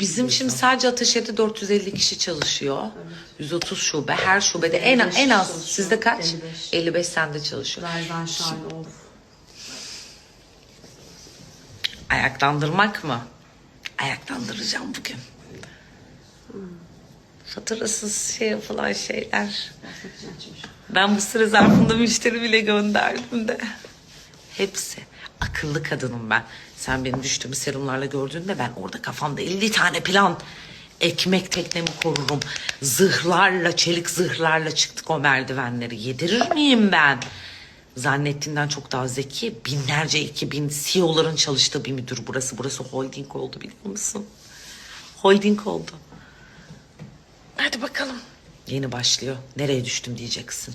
Bizim şimdi sadece Ataşehir'de 450 kişi çalışıyor. 130 şube. Her şubede en, 55 en az. çalışıyor. Sizde kaç? 55. 55 sende çalışıyor. Şahin of. Ayaklandırmak mı? Ayaklandıracağım bugün. Faturasız şey yapılan şeyler. Ben bu süre zarfında müşteri bile gönderdim de. Hepsi. Akıllı kadınım ben. Sen benim düştüğümü serumlarla gördüğünde ben orada kafamda 50 tane plan. Ekmek teknemi korurum. Zırhlarla, çelik zırhlarla çıktık o merdivenleri. Yedirir miyim ben? Zannettiğinden çok daha zeki. Binlerce, iki bin CEO'ların çalıştığı bir müdür burası. Burası holding oldu biliyor musun? Holding oldu. Hadi bakalım. Yeni başlıyor. Nereye düştüm diyeceksin.